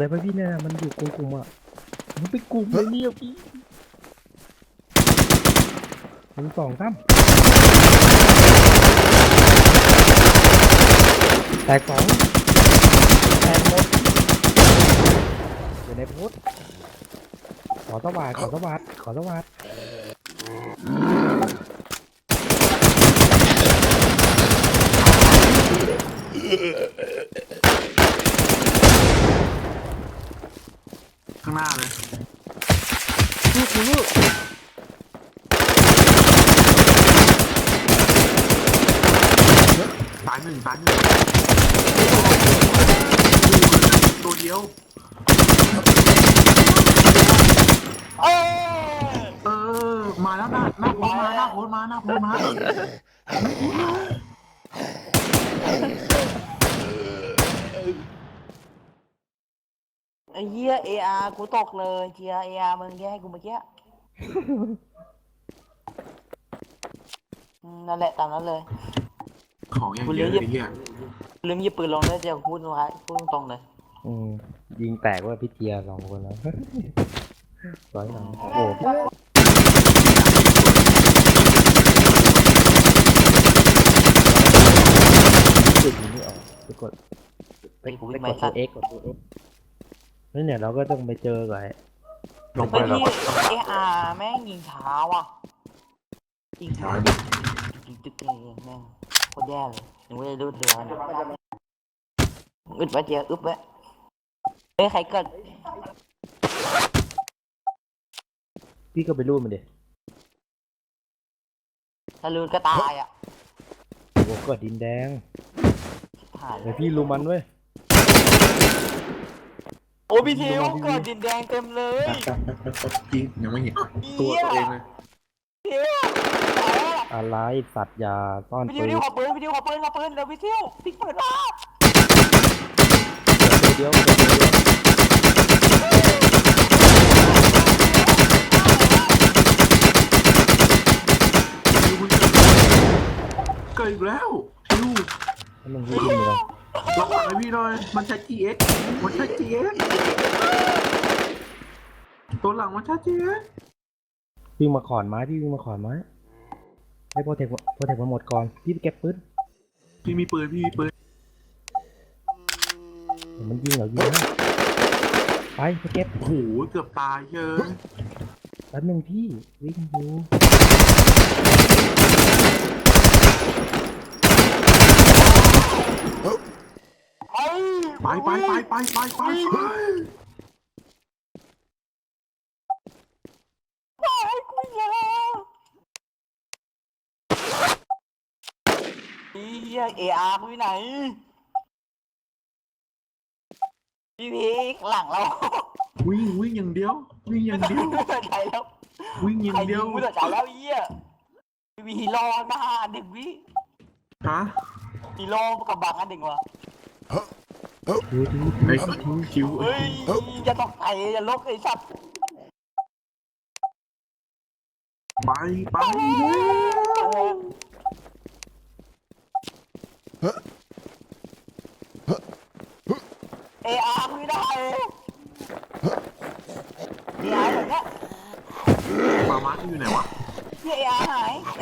เลยป่ะพี่เนี่ยมันอยู่กลุ่มๆอะมันไปกลุ่มเลยเนี่ยพี่หนึ่งสองสามแตกสองแตกหมดอยู่ในพุทธขอสวัสดขอสวัสดขอสวัสดางหน้าเลยลูกลูกตายหนึ่งตายหนึ่งตัวเดียว เอ้ยเออ มาแล้วหน้าหน้าโพสมาหน้าโพสมาหน้าโพสมา ไอ้ เหี้ยเออาร์กูตกเลยเจียเออาร์มึงแย่ให้กูเมื่อกี้อืมนั่นแหละตามนั้นเลย ของอย่างเยอะเลยไอ้เหี้ยลืมหยิบปืนลงแล้วเจียพูดตรงท้ายพูดตรงๆเลยอืมยิงแตกว่าพี่เจียสองคนแล้ว ร้อยหลังโอ้โหจุดนี้ไม่ออกไปกดไปกดไปกดตัวเอ็กกดตัวเอ็ก แล้วเนี่ยเราก็ต้องไปเจอกับไอ้ลงไปเฮ้ยแล้วพี่เออาร์แม่งยิงช้าว่ะยิงช้ายิงตึกเลยแม่งโคตรแย่เลยยังไม่ได้รูดเรือเนี่ยอึดไว้เจียอึดไว้เฮ้ยใครเกิดพี่ก็ไปรูดมันดิถ้ารูดก็ตายอะโอ้โหกดดินแดงผ่านเดี๋ยวพี่รูมันด้วย โอ้พี่เทวเกิดดินแดงเต็มเลยจริงยังไม่เห็นตัวตัวเองเลยพี่เทวตายแล้วอะไรสัตว์ยาซ่อนพี่ปืดินวขอปืนพี่ดิวขอปืนขอปืนเดี๋ยวพี่ดิวพี่เปิดมาเดี๋ยวเดี๋ยวเดี๋ยวเดี๋ยวเกิดอีกแล้วคิวให้มันรูดขึ้นเลย ลองอ่านให้พี่หน่อย มันใช้ GX มันใช้ GX ตัวหลังมันใช้ GX วิ่งมาขอนไม้พี่วิ่งมาขอนไม้ให้โปรเทคโปรเทคมาหมดก่อนพี่ไปเก็บปืนพี่มีปืนพี่มีปืนเดี๋ยวมันยิงเหรอยิงนะไปไปเก็บโอ้โหเกือบตายเยอะแป๊บนึงพี่วิ่งอยู่ ไปไปไปไปไปไปไปไปไปกูอย่าเฮียเออาร์กูอยู่ไหนพี่พีคหลังเราวิ่งวิ่งอย่างเดียว วิ่งอย่างเดียวไม่สนใจแล้ววิ่งอใครย่างยิเดียวงไม่สนใจแล้วเฮียพี่พีรอหน้าหนึ่งวิฮะ พีรอกับบังอันหนึ่งวะ ดูดูไอ้คิวเฮ้ยจะตกใจจะลกไอ้สัตว์ไปไปเลยเออาร์ไม่ได้เออาร์แบบเนี้ยมามาอยู่ไหนวะเออาร์หาย